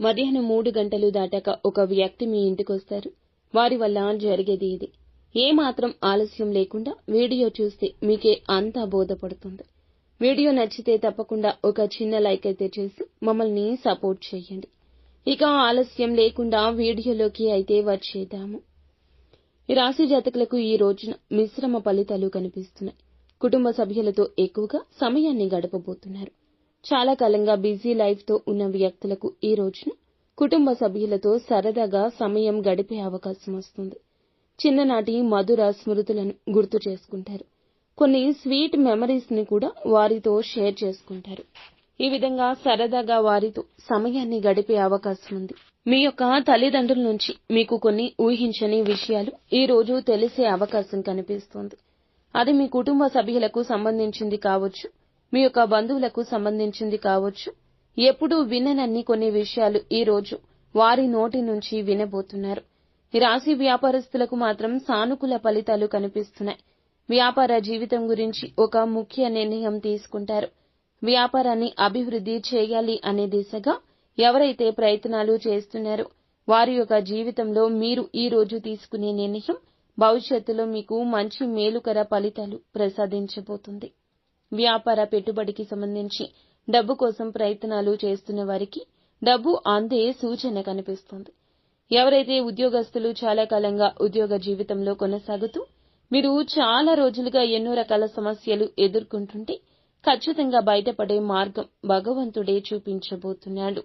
మధ్యాహ్నం మూడు గంటలు దాటాక ఒక వ్యక్తి మీ ఇంటికొస్తారు వారి వల్ల జరిగేది ఇది. ఏ మాత్రం ఆలస్యం లేకుండా వీడియో చూస్తే మీకే అంతా బోధపడుతుంది. వీడియో నచ్చితే తప్పకుండా ఒక చిన్న లైక్ అయితే చేసి మమ్మల్ని సపోర్ట్ చేయండి. ఇక ఆలస్యం లేకుండా వీడియోలోకి అయితే వచ్చేద్దాము. రాశి జాతకులకు ఈ రోజున మిశ్రమ ఫలితాలు కనిపిస్తున్నాయి. కుటుంబ సభ్యులతో ఎక్కువగా సమయాన్ని గడపబోతున్నారు. చాలా కాలంగా బిజీ లైఫ్తో ఉన్న వ్యక్తులకు ఈ రోజున కుటుంబ సభ్యులతో సరదాగా సమయం గడిపే అవకాశం వస్తుంది. చిన్ననాటి మధుర స్మృతులను గుర్తు చేసుకుంటారు. కొన్ని స్వీట్ మెమరీస్ని కూడా వారితో షేర్ చేసుకుంటారు. ఈ విధంగా సరదాగా వారితో సమయాన్ని గడిపే అవకాశం ఉంది. మీ యొక్క తల్లిదండ్రుల నుంచి మీకు కొన్ని ఊహించని విషయాలు ఈ రోజు తెలిసే అవకాశం కనిపిస్తోంది. అది మీ కుటుంబ సభ్యులకు సంబంధించింది కావచ్చు మీ యొక్క బంధువులకు సంబంధించింది కావచ్చు. ఎప్పుడూ విననన్ని కొన్ని విషయాలు ఈ రోజు వారి నోటి నుంచి వినబోతున్నారు. రాశి వ్యాపారస్తులకు మాత్రం సానుకూల ఫలితాలు కనిపిస్తున్నాయి. వ్యాపార జీవితం గురించి ఒక ముఖ్య నిర్ణయం తీసుకుంటారు. వ్యాపారాన్ని అభివృద్ధి చేయాలి అనే దిశగా ఎవరైతే ప్రయత్నాలు చేస్తున్నారో వారి యొక్క జీవితంలో మీరు ఈ రోజు తీసుకునే నిర్ణయం భవిష్యత్తులో మీకు మంచి మేలుకర ఫలితాలు ప్రసాదించబోతుంది. వ్యాపార పెట్టుబడికి సంబంధించి డబ్బు కోసం ప్రయత్నాలు చేస్తున్న వారికి డబ్బు అందే సూచన కనిపిస్తుంది. ఎవరైతే ఉద్యోగస్తులు చాలా కాలంగా ఉద్యోగ జీవితంలో కొనసాగుతూ మీరు చాలా రోజులుగా ఎన్నో రకాల సమస్యలు ఎదుర్కొంటుంటే ఖచ్చితంగా బయటపడే మార్గం భగవంతుడే చూపించబోతున్నాడు.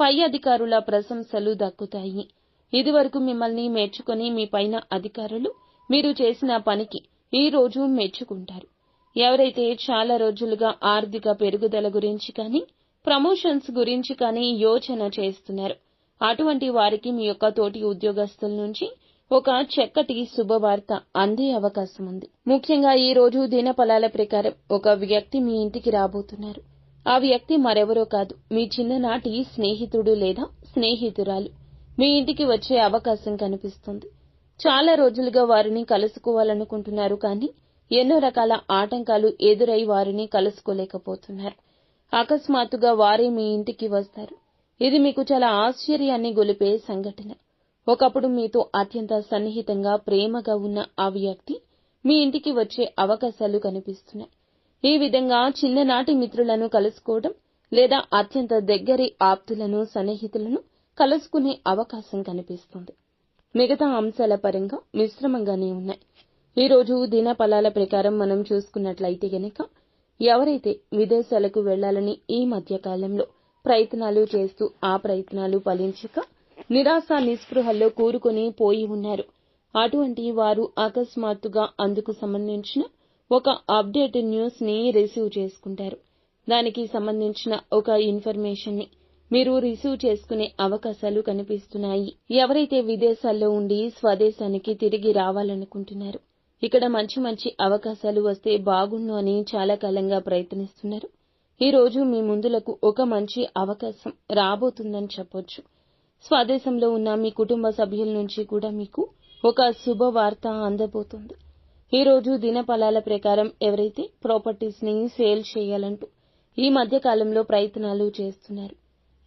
పై అధికారుల ప్రశంసలు దక్కుతాయి. ఇదివరకు మిమ్మల్ని మెచ్చుకొని మీ పైన అధికారులు మీరు చేసిన పనికి ఈ రోజు మెచ్చుకుంటారు. ఎవరైతే చాలా రోజులుగా ఆర్థిక పెరుగుదల గురించి కానీ ప్రమోషన్స్ గురించి కానీ యోచన చేస్తున్నారు అటువంటి వారికి మీ యొక్క తోటి ఉద్యోగస్తుల నుంచి ఒక చక్కటి శుభవార్త అందే అవకాశం ఉంది. ముఖ్యంగా ఈ రోజు దినఫలాల ప్రకారం ఒక వ్యక్తి మీ ఇంటికి రాబోతున్నారు. ఆ వ్యక్తి మరెవరో కాదు మీ చిన్ననాటి స్నేహితుడు లేదా స్నేహితురాలు. మీ ఇంటికి వచ్చే అవకాశం కనిపిస్తుంది. చాలా రోజులుగా వారిని కలుసుకోవాలనుకుంటున్నారు కానీ ఎన్నో రకాల ఆటంకాలు ఎదురై వారిని కలుసుకోలేకపోతున్నారు. అకస్మాత్తుగా వారే మీ ఇంటికి వస్తారు. ఇది మీకు చాలా ఆశ్చర్యాన్ని గొలిపే సంఘటన. ఒకప్పుడు మీతో అత్యంత సన్నిహితంగా ప్రేమగా ఉన్న ఆ వ్యక్తి మీ ఇంటికి వచ్చే అవకాశాలు కనిపిస్తున్నాయి. ఈ విధంగా చిన్ననాటి మిత్రులను కలుసుకోవడం లేదా అత్యంత దగ్గరి ఆప్తులను సన్నిహితులను కలుసుకునే అవకాశం కనిపిస్తుంది. మిగతా అంశాల పరంగా మిశ్రమంగానే ఉన్నాయి. ఈ రోజు ప్రకారం మనం చూసుకున్నట్లయితే గనక ఎవరైతే విదేశాలకు వెళ్ళాలని ఈ మధ్య కాలంలో ప్రయత్నాలు చేస్తూ ఆ ప్రయత్నాలు ఫలించక నిరాశ నిస్పృహల్లో కూరుకొని పోయి ఉన్నారు. అటువంటి వారు అకస్మాత్తుగా అందుకు సంబంధించిన ఒక అప్డేట్ న్యూస్ని రిసీవ్ చేసుకుంటారు. దానికి సంబంధించిన ఒక ఇన్ఫర్మేషన్ని మీరు రిసీవ్ చేసుకునే అవకాశాలు కనిపిస్తున్నాయి. ఎవరైతే విదేశాల్లో ఉండి స్వదేశానికి తిరిగి రావాలనుకుంటున్నారు ఇక్కడ మంచి మంచి అవకాశాలు వస్తే బాగుండు అని చాలా కాలంగా ప్రయత్నిస్తున్నారు. ఈ రోజు మీ ముందులకు ఒక మంచి అవకాశం రాబోతుందని చెప్పొచ్చు. స్వదేశంలో ఉన్న మీ కుటుంబ సభ్యుల నుంచి కూడా మీకు ఒక శుభవార్త అందబోతుంది. ఈ రోజు దినఫలాల ప్రకారం ఎవరైతే ప్రాపర్టీస్ని సేల్ చేయాలంటూ ఈ మధ్య కాలంలో ప్రయత్నాలు చేస్తున్నారు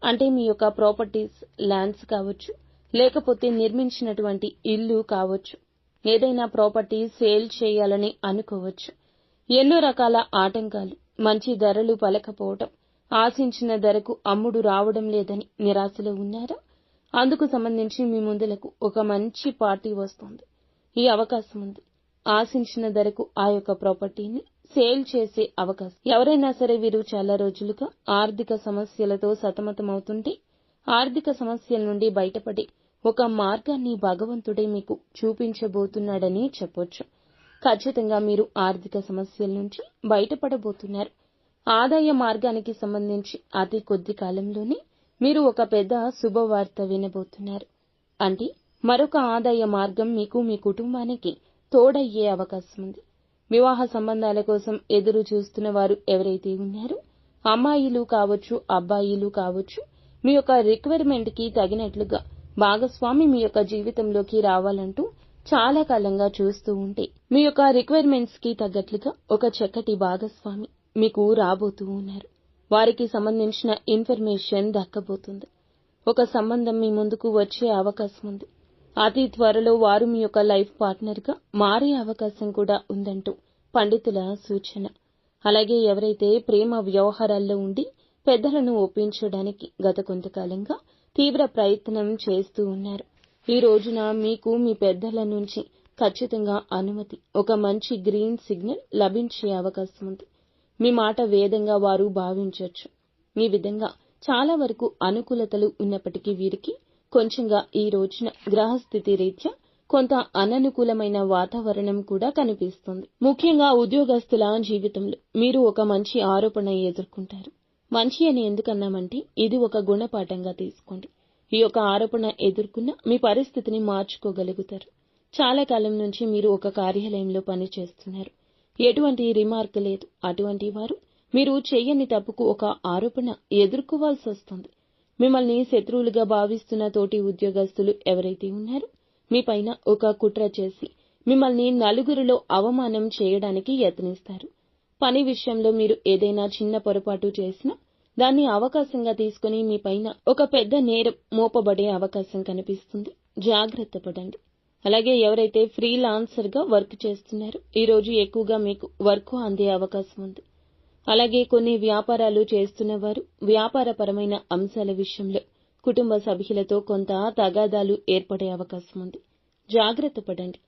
అంటే మీ యొక్క ప్రాపర్టీస్ ల్యాండ్స్ కావచ్చు లేకపోతే నిర్మించినటువంటి ఇల్లు కావచ్చు ఏదైనా ప్రాపర్టీ సేల్ చేయాలని అనుకోవచ్చు. ఎన్నో రకాల ఆటంకాలు మంచి ధరలు పలకపోవటం ఆశించిన ధరకు అమ్ముడు రావడం లేదని నిరాశలో ఉన్నారా. అందుకు సంబంధించి మీ ముందులకు ఒక మంచి పార్టీ వస్తుంది. ఈ అవకాశం ఉంది. ఆశించిన ధరకు ఆ యొక్క ప్రాపర్టీని సేల్ చేసే అవకాశం. ఎవరైనా సరే వీరు చాలా రోజులుగా ఆర్థిక సమస్యలతో సతమతమవుతుంటే ఆర్థిక సమస్యల నుండి బయటపడి ఒక మార్గాన్ని భగవంతుడే మీకు చూపించబోతున్నాడని చెప్పొచ్చు. ఖచ్చితంగా మీరు ఆర్థిక సమస్యల నుంచి బయటపడబోతున్నారు. ఆదాయ మార్గానికి సంబంధించి అతి కొద్ది కాలంలోనే మీరు ఒక పెద్ద శుభవార్త వినబోతున్నారు. అంటే మరొక ఆదాయ మార్గం మీకు మీ కుటుంబానికి తోడయ్యే అవకాశం ఉంది వివాహ సంబంధాల కోసం ఎదురు చూస్తున్న వారు ఎవరైతే ఉన్నారో అమ్మాయిలు కావచ్చు అబ్బాయిలు కావచ్చు మీ యొక్క రిక్వైర్మెంట్కి తగినట్లుగా భాగస్వామి మీ యొక్క జీవితంలోకి రావాలంటూ చాలా కాలంగా చూస్తూ ఉంటే మీ యొక్క రిక్వైర్మెంట్స్కి తగ్గట్లుగా ఒక చక్కటి భాగస్వామి మీకు రాబోతూ ఉన్నారు. వారికి సంబంధించిన ఇన్ఫర్మేషన్ దక్కబోతుంది. ఒక సంబంధం మీ ముందుకు వచ్చే అవకాశం ఉంది. అతి త్వరలో వారు మీ యొక్క లైఫ్ పార్ట్నర్గా మారే అవకాశం కూడా ఉందంటూ పండితుల సూచన. అలాగే ఎవరైతే ప్రేమ వ్యవహారాల్లో ఉండి పెద్దలను ఒప్పించడానికి గత కొంతకాలంగా తీవ్ర ప్రయత్నం చేస్తూ ఉన్నారు. ఈ రోజున మీకు మీ పెద్దల నుంచి ఖచ్చితంగా అనుమతి ఒక మంచి గ్రీన్ సిగ్నల్ లభించే అవకాశం ఉంది. మీ మాట వేదంగా వారు భావించవచ్చు ఈ విధంగా చాలా వరకు అనుకూలతలు ఉన్నప్పటికీ వీరికి కొంచెంగా ఈ రోజున గ్రహస్థితి రీత్యా కొంత అననుకూలమైన వాతావరణం కూడా కనిపిస్తుంది. ముఖ్యంగా ఉద్యోగస్తుల జీవితంలో మీరు ఒక మంచి ఆరోపణ ఎదుర్కొంటారు. మంచి అని ఎందుకన్నామంటే ఇది ఒక గుణపాఠంగా తీసుకోండి. ఈ యొక్క ఆరోపణ ఎదుర్కొన్న మీ పరిస్థితిని మార్చుకోగలుగుతారు. చాలా కాలం నుంచి మీరు ఒక కార్యాలయంలో పని చేస్తున్నారు ఎటువంటి రిమార్క్ లేదు. అటువంటి వారు మీరు చేయని తప్పుకు ఒక ఆరోపణ ఎదుర్కోవాల్సి వస్తుంది. మిమ్మల్ని శత్రువులుగా భావిస్తున్న తోటి ఉద్యోగస్తులు ఎవరైతే ఉన్నారో మీ పైన ఒక కుట్ర చేసి మిమ్మల్ని నలుగురిలో అవమానం చేయడానికి యత్నిస్తారు. పని విషయంలో మీరు ఏదైనా చిన్న పొరపాటు చేసినా దాన్ని అవకాశంగా తీసుకుని మీ పైన ఒక పెద్ద నేరం మోపబడే అవకాశం కనిపిస్తుంది. జాగ్రత్త పడండి. అలాగే ఎవరైతే ఫ్రీలాన్సర్గా వర్క్ చేస్తున్నారో ఈ రోజు ఎక్కువగా మీకు వర్క్ అందే అవకాశం ఉంది. అలాగే కొన్ని వ్యాపారాలు చేస్తున్న వారు వ్యాపారపరమైన అంశాల విషయంలో కుటుంబ సభ్యులతో కొంత తగాదాలు ఏర్పడే అవకాశం ఉంది. జాగ్రత్త పడండి.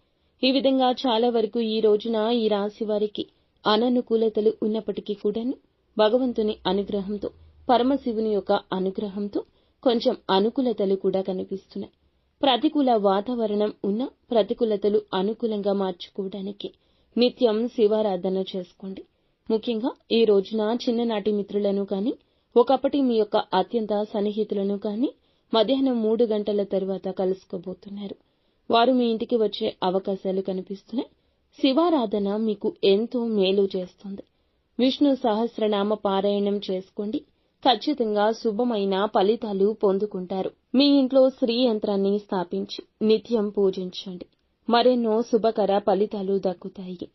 ఈ విధంగా చాలా వరకు ఈ రోజున ఈ రాశి వారికి అననుకూలతలు ఉన్నప్పటికీ కూడాను భగవంతుని అనుగ్రహంతో పరమశివుని యొక్క అనుగ్రహంతో కొంచెం అనుకూలతలు కూడా కనిపిస్తున్నాయి. ప్రతికూల వాతావరణం ఉన్న ప్రతికూలతలు అనుకూలంగా మార్చుకోవడానికి నిత్యం శివారాధన చేసుకోండి. ముఖ్యంగా ఈ రోజున చిన్ననాటి మిత్రులను కానీ ఒకప్పటి మీ యొక్క అత్యంత సన్నిహితులను కానీ మధ్యాహ్నం మూడు గంటల తరువాత కలుసుకోబోతున్నారు. వారు మీ ఇంటికి వచ్చే అవకాశాలు కనిపిస్తున్నాయి. శివారాధన మీకు ఎంతో మేలు చేస్తుంది. విష్ణు సహస్రనామ పారాయణం చేసుకోండి. ఖచ్చితంగా శుభమైన ఫలితాలు పొందుకుంటారు. మీ ఇంట్లో శ్రీ యంత్రాన్ని స్థాపించి నిత్యం పూజించండి. మరెన్నో శుభకర ఫలితాలు దక్కుతాయి.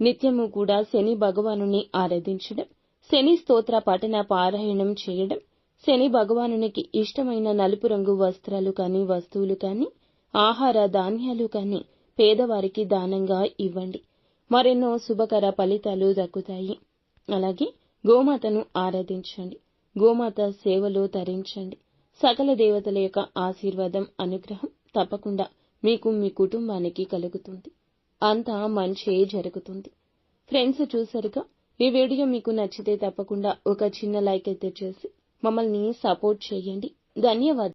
నిత్యము కూడా శని భగవానుని ఆరాధించడం శని స్తోత్ర పఠన పారాయణం చేయడం శని భగవానునికి ఇష్టమైన నలుపు రంగు వస్త్రాలు కానీ వస్తువులు కానీ ఆహార ధాన్యాలు కానీ పేదవారికి దానంగా ఇవ్వండి. మరెన్నో శుభకర ఫలితాలు దక్కుతాయి. అలాగే గోమాతను ఆరాధించండి. గోమాత సేవలో తరించండి. సకల దేవతల యొక్క ఆశీర్వాదం అనుగ్రహం తప్పకుండా మీకు మీ కుటుంబానికి కలుగుతుంది. అంతా మంచే జరుగుతుంది. ఫ్రెండ్స్ చూసారుగా? ఈ వీడియో మీకు నచ్చితే తప్పకుండా ఒక చిన్న లైక్ అయితే చేసి మమ్మల్ని సపోర్ట్ చేయండి. ధన్యవాదాలు.